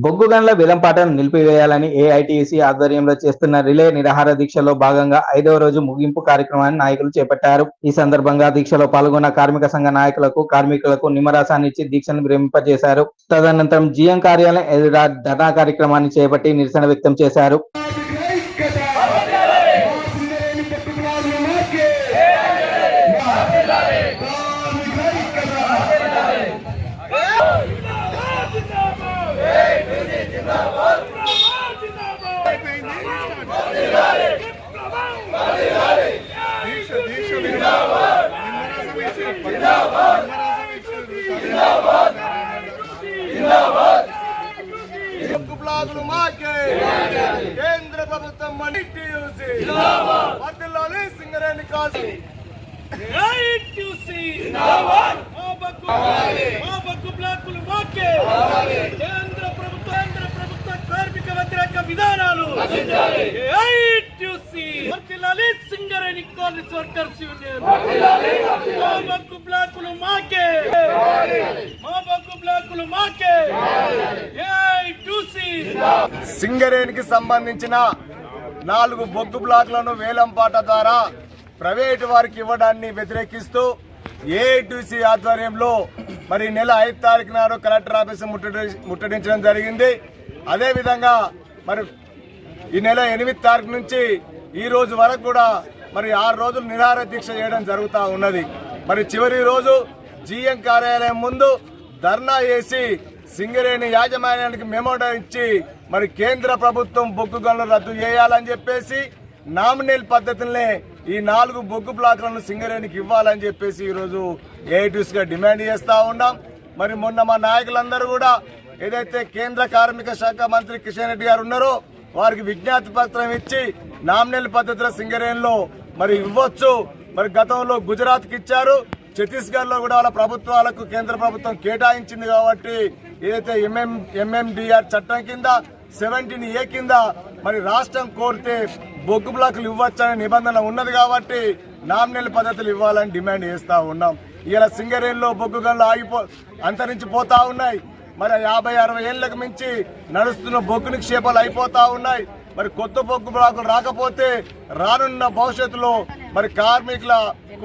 బొగ్గు గనుల విలంపాటను నిలిపివేయాలని ఏఐటీసీ ఆధ్వర్యంలో చేస్తున్న రిలే నిరాహార దీక్షలో భాగంగా ఐదవ రోజు ముగింపు కార్యక్రమాన్ని నాయకులు చేపట్టారు. ఈ సందర్భంగా దీక్షలో పాల్గొన్న కార్మిక సంఘ నాయకులకు కార్మికులకు నిమ్మరసాన్ని దీక్షను విరమింపజేశారు. తదనంతరం జిఎం కార్యాలయం ఎదుట ధర్నా కార్యక్రమాన్ని చేపట్టి నిరసన వ్యక్తం చేశారు. బ్లాగులు మాకే. కేంద్ర ప్రభుత్వం మట్టి వర్దిల్లాలి సింగరేణి కాదు కేంద్ర ప్రభుత్వ కార్మిక వ్యతిరేక విధానాలు. కాలేజ్ వర్కర్స్ యూనియన్ మా బగ్గు బ్లాకులు మాకే. మా బగ్గు బ్లాకులు మాకే. సింగరేణికి సంబంధించిన నాలుగు బొగ్గు బ్లాక్లను వేలంపాట ద్వారా ప్రైవేటు వారికి ఇవ్వడాన్ని వ్యతిరేకిస్తూ ఏఐటీసీ ఆధ్వర్యంలో మరి ఈ నెల ఐదు తారీఖు నాడు కలెక్టర్ ఆఫీసు ముట్టడి ముట్టడించడం జరిగింది. అదేవిధంగా మరి ఈ నెల ఎనిమిది తారీఖు నుంచి ఈ రోజు వరకు కూడా మరి ఆరు రోజులు నిరాహార దీక్ష చేయడం జరుగుతూ ఉన్నది. మరి చివరి రోజు జీఎం కార్యాలయం ముందు ధర్నా చేసి సింగరేణి యాజమాన్యానికి మెమోడా ఇచ్చి మరి కేంద్ర ప్రభుత్వం బొగ్గు గనులు రద్దు చేయాలని చెప్పేసి నామినేల్ పద్ధతులనే ఈ నాలుగు బొగ్గు బ్లాక్లను సింగరేణికి ఇవ్వాలని చెప్పేసి ఈరోజు ఏఐటీస్గా డిమాండ్ చేస్తూ ఉన్నాం. మరి మొన్న మా నాయకులందరూ కూడా ఏదైతే కేంద్ర కార్మిక శాఖ మంత్రి కిషన్ రెడ్డి గారు ఉన్నారో వారికి విజ్ఞాతి పత్రం ఇచ్చి నామినేల్ పద్ధతిలో సింగరేణిలో మరి ఇవ్వచ్చు. మరి గతంలో గుజరాత్కి ఇచ్చారు. ఛత్తీస్గఢ్లో కూడా వాళ్ళ ప్రభుత్వాలకు కేంద్ర ప్రభుత్వం కేటాయించింది కాబట్టి ఏదైతే ఎంఎం ఎంఎండిఆర్ చట్టం కింద సెవెంటీన్ ఏ కింద మరి రాష్ట్రం కోరితే బొగ్గు బ్లాకులు ఇవ్వచ్చనే నిబంధన ఉన్నది కాబట్టి నామినల్ పద్ధతులు ఇవ్వాలని డిమాండ్ చేస్తూ ఉన్నాం. ఇలా సింగరేణిలో బొగ్గు గన్లు ఆగిపో అంతరించిపోతా ఉన్నాయి. మరి యాభై అరవై ఏళ్ళకు మించి నడుస్తున్న బొగ్గు నిక్షేపాలు అయిపోతా ఉన్నాయి. మరి కొత్త బొగ్గు బ్లాకులు రాకపోతే రానున్న భవిష్యత్తులో మరి కార్మికుల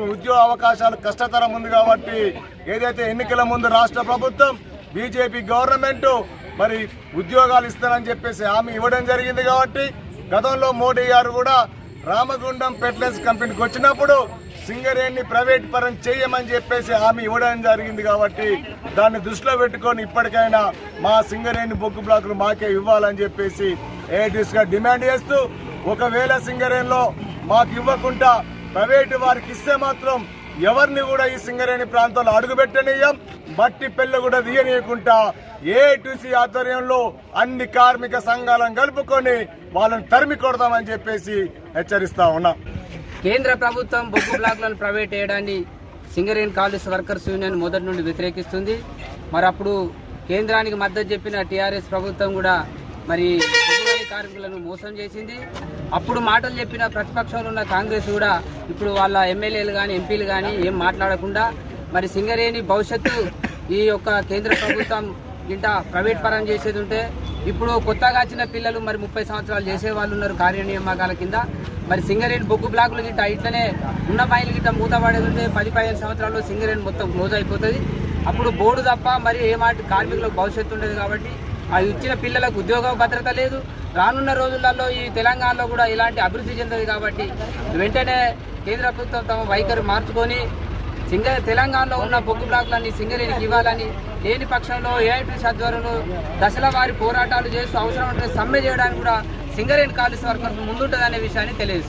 ఉద్యోగ అవకాశాలు కష్టతరం ఉంది కాబట్టి ఏదైతే ఎన్నికల ముందు రాష్ట్ర ప్రభుత్వం బీజేపీ గవర్నమెంట్ మరి ఉద్యోగాలు ఇస్తానని చెప్పేసి హామీ ఇవ్వడం జరిగింది కాబట్టి గతంలో మోడీ గారు కూడా రామగుండం పెట్లెన్స్ కంపెనీకి వచ్చినప్పుడు సింగరేణి ప్రైవేట్ పరం చేయమని చెప్పేసి హామీ ఇవ్వడం జరిగింది కాబట్టి దాన్ని దృష్టిలో పెట్టుకొని ఇప్పటికైనా మా సింగరేణి బొగ్గు బ్లాకులు మాకే ఇవ్వాలని చెప్పేసి ఏ గా డిమాండ్ చేస్తూ ఒకవేళ సింగరేణిలో మాకు ఇవ్వకుండా ప్రైవేటు వారికి ఇస్తే మాత్రం ఎవరిని కూడా ఈ సింగరేణి ప్రాంతంలో అడుగుపెట్టనీయం మట్టి పెళ్ళి కూడా తీయనీయకుండా ఏటీసీ ఆధ్వర్యంలో అన్ని కార్మిక సంఘాలను కలుపుకొని వాళ్ళని తరిమి కొడదామని చెప్పేసి హెచ్చరిస్తా ఉన్నాం. కేంద్ర ప్రభుత్వం బొగ్గు బ్లాక్లను ప్రైవేట్ చేయడాన్ని సింగరేణి కాలేజ్ వర్కర్స్ యూనియన్ మొదటి నుండి వ్యతిరేకిస్తుంది. మరి అప్పుడు కేంద్రానికి మద్దతు చెప్పిన టీఆర్ఎస్ ప్రభుత్వం కూడా మరి కార్మికులను మోసం చేసింది. అప్పుడు మాటలు చెప్పిన ప్రతిపక్షంలో ఉన్న కాంగ్రెస్ కూడా ఇప్పుడు వాళ్ళ ఎమ్మెల్యేలు కానీ ఎంపీలు కానీ ఏం మాట్లాడకుండా మరి సింగరేణి భవిష్యత్తు ఈ యొక్క కేంద్ర ప్రభుత్వం ఇంట ప్రైవేట్ పరం చేసేది ఉంటే ఇప్పుడు కొత్తగా వచ్చిన పిల్లలు మరి ముప్పై సంవత్సరాలు చేసే వాళ్ళు ఉన్నారు కార్య నియామకాల కింద. మరి సింగరేణి బొగ్గు బ్లాకులు గిట్ట ఇట్లనే ఉన్న పైలు గిట్ట మూత పడేది ఉంటే పది పదిహేను సంవత్సరాల్లో సింగరేణి మొత్తం క్లోజ్ అయిపోతుంది. అప్పుడు బోర్డు తప్ప మరి ఏమాటి కార్మికులకు భవిష్యత్తు ఉండదు కాబట్టి అది ఇచ్చిన పిల్లలకు ఉద్యోగ భద్రత లేదు. రానున్న రోజులలో ఈ తెలంగాణలో కూడా ఇలాంటి అభివృద్ధి చెందదు కాబట్టి వెంటనే కేంద్ర ప్రభుత్వం తమ వైఖరి మార్చుకొని సింగ తెలంగాణలో ఉన్న బొగ్గు బ్లాక్లన్నీ సింగరేణికి ఇవ్వాలని లేని పక్షంలో ఏఐపీ ఆధ్వర్యంలో దశల వారి పోరాటాలు చేస్తూ అవసరం ఉంటే సమ్మె చేయడానికి కూడా సింగరేణి కాలేజ్ వర్కర్స్ ముందుంటుందనే విషయాన్ని తెలియదు